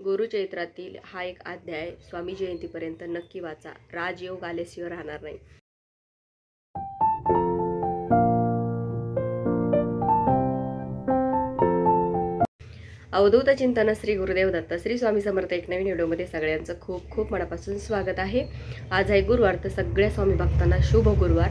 गुरुचैत्रातील हा एक अध्याय स्वामी जयंतीपर्यंत नक्की वाचा. राजयोग आल्याशिवाय राहणार नाही. अवधूत चिंतन श्री गुरुदेव दत्त. श्री स्वामी समर्थ एक नवीन व्हिडिओमध्ये सगळ्यांचं खूप खूप मनापासून स्वागत आहे. आज आहे गुरुवार तर सगळ्या स्वामी भक्तांना शुभ गुरुवार.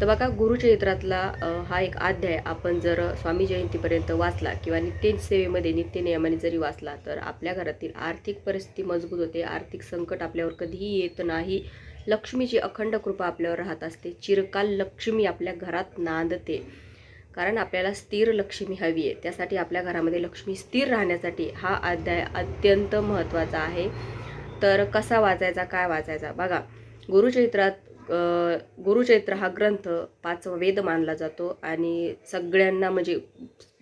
तर बघा गुरुचरित्रातला हा एक अध्याय आपण जर स्वामी जयंतीपर्यंत वाचला किंवा नित्यसेवेमध्ये नित्यनियमाने नित्य जरी वाचला तर आपल्या घरातील आर्थिक परिस्थिती मजबूत होते. आर्थिक संकट आपल्यावर कधीही येत नाही. लक्ष्मीची अखंड कृपा आपल्यावर राहत असते. चिरकाल लक्ष्मी आपल्या घरात नांदते. कारण आपल्याला स्थिर लक्ष्मी हवी आहे. त्यासाठी आपल्या घरामध्ये लक्ष्मी स्थिर राहण्यासाठी हा अध्याय अत्यंत महत्त्वाचा आहे. तर कसा वाचायचा काय वाचायचा? बघा गुरुचरित्रात गुरुचरित्र हा ग्रंथ पाचवा वेद मानला जातो आणि सगळ्यांना म्हणजे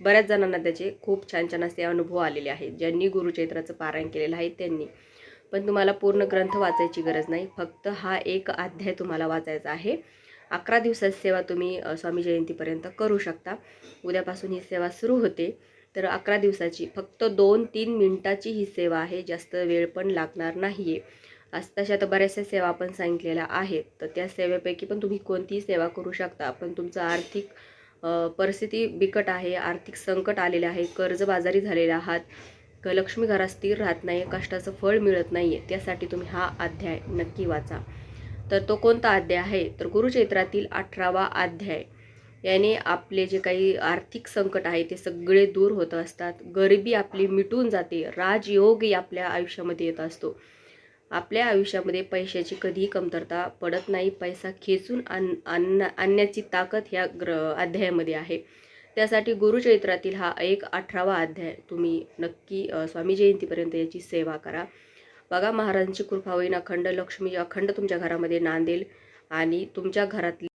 बऱ्याच जणांना त्याचे खूप छान छान असे अनुभव आलेले आहेत. ज्यांनी गुरुचरित्राचं पारायण केलेलं आहे त्यांनी. पण तुम्हाला पूर्ण ग्रंथ वाचायची गरज नाही. फक्त हा एक अध्याय तुम्हाला वाचायचा आहे. अकरा दिवसात सेवा तुम्ही स्वामी जयंतीपर्यंत करू शकता. उद्यापासून ही सेवा सुरू होते. तर अकरा दिवसाची फक्त दोन तीन मिनटाची ही सेवा आहे. जास्त वेळ पण लागणार नाही आहे असं तशा तर बऱ्याचशा सेवा आपण सांगितलेल्या आहेत. तर त्या सेवेपैकी पण तुम्ही कोणतीही सेवा करू शकता. पण तुमचं आर्थिक परिस्थिती बिकट आहे आर्थिक संकट आलेलं आहे कर्जबाजारी झालेले आहात लक्ष्मी घरात स्थिर राहत नाही कष्टाचं फळ मिळत नाही आहे त्यासाठी तुम्ही हा अध्याय नक्की वाचा. तर तो कोणता अध्याय आहे? तर गुरुचैत्रातील अठरावा अध्याय. याने आपले जे काही आर्थिक संकट आहे ते सगळे दूर होत असतात. गरिबी आपली मिटून जाते. राजयोगही आपल्या आयुष्यामध्ये येत असतो. आपल्या आयुष्यामध्ये पैशाची कधीही कमतरता पडत नाही. पैसा खेचून आण आण आणण्याची ताकद ह्या ग्र अध्यायामध्ये आहे. त्यासाठी गुरुचरित्रातील हा एक अठरावा अध्याय तुम्ही नक्की स्वामी जयंतीपर्यंत याची सेवा करा. बघा महाराजांची कृपा होईन अखंड लक्ष्मी अखंड तुमच्या घरामध्ये नांदेल आणि तुमच्या घरातली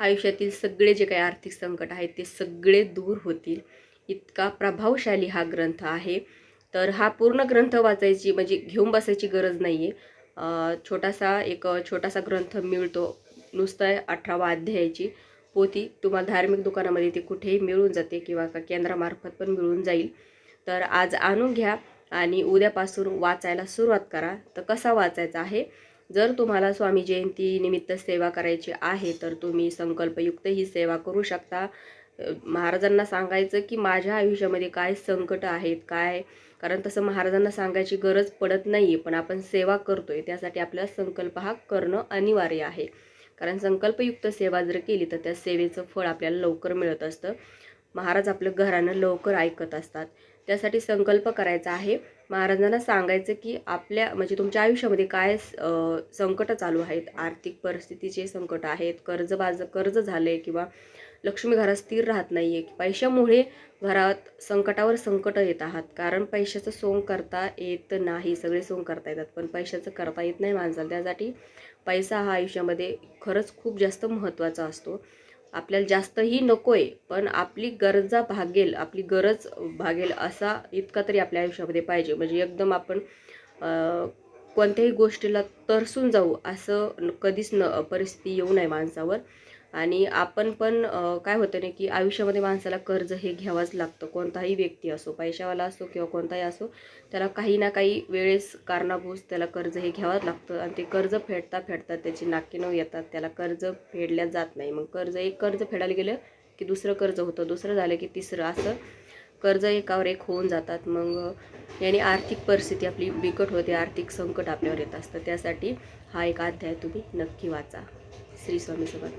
आयुष्यातील सगळे जे काही आर्थिक संकट आहेत ते सगळे दूर होतील. इतका प्रभावशाली हा ग्रंथ आहे. तर हा पूर्ण ग्रंथ वाचायची म्हणजे घेऊन बसायची गरज नाही आहे छोटासा एक छोटासा ग्रंथ मिळतो. नुसतं अठरावा अध्यायाची पोथी. तुम्हाला धार्मिक दुकानामध्ये ती कुठेही मिळून जाते किंवा का केंद्रामार्फत पण मिळून जाईल. तर आज आणून घ्या आणि उद्यापासून वाचायला सुरुवात करा. तर कसा वाचायचा आहे? जर तुम्हाला स्वामी जयंतीनिमित्त सेवा करायची आहे तर तुम्ही संकल्पयुक्त ही सेवा करू शकता. महाराजांना सांगायचं की माझ्या आयुष्यामध्ये काय संकट आहेत काय? कारण तसं महाराजांना सांगायची गरज पडत नाही आहे पण आपण सेवा करतो आहे त्यासाठी आपल्याला संकल्प हा करणं अनिवार्य आहे. कारण संकल्पयुक्त सेवा जर केली तर त्या सेवेचं फळ आपल्याला लवकर मिळत असतं. महाराज आपलं घरानं लवकर ऐकत असतात. त्यासाठी संकल्प करायचा आहे. महाराजांना सांगायचं की आपल्या म्हणजे तुमच्या आयुष्यामध्ये काय संकट चालू आहेत? आर्थिक परिस्थितीचे संकट आहेत. कर्ज बाज कर्ज झाले किंवा लक्ष्मी घरात स्थिर राहत नाही आहे पैशामुळे घरात संकटावर संकट येत आहात. कारण पैशाचं सोंग करता येत नाही. सगळे सोंग करता येतात. पण पैशाचं करता येत नाही माणसाला. त्यासाठी पैसा हा आयुष्यामध्ये खरंच खूप जास्त महत्त्वाचा असतो. आपल्याला जास्तही नको आहे पण आपली गरजा भागेल आपली गरज भागेल असा इतका तरी आपल्या आयुष्यामध्ये पाहिजे. म्हणजे एकदम आपण कोणत्याही गोष्टीला तरसून जाऊ असं कधीच न परिस्थिती येऊ नये माणसावर. आणि आपण पण काय होतं ना की आयुष्यामध्ये माणसाला कर्ज हे घ्यावंच लागतं. कोणताही व्यक्ती असो पैशावाला असो किंवा कोणताही असो त्याला काही ना काही वेळेस कारणाभूत त्याला कर्ज हे घ्यावंच लागतं. आणि ते कर्ज फेडता फेडता त्याची नाकीनं येतात. त्याला कर्ज फेडल्या जात नाही. मग कर्ज एक कर्ज फेडायला गेलं की दुसरं कर्ज होतं. दुसरं झालं की तिसरं. असं कर्ज एकावर एक होऊन जातात. मग याने आर्थिक परिस्थिती आपली बिकट होते. आर्थिक संकट आपल्यावर येत असतं. त्यासाठी हा एक अध्याय तुम्ही नक्की वाचा. श्री स्वामी समर्थ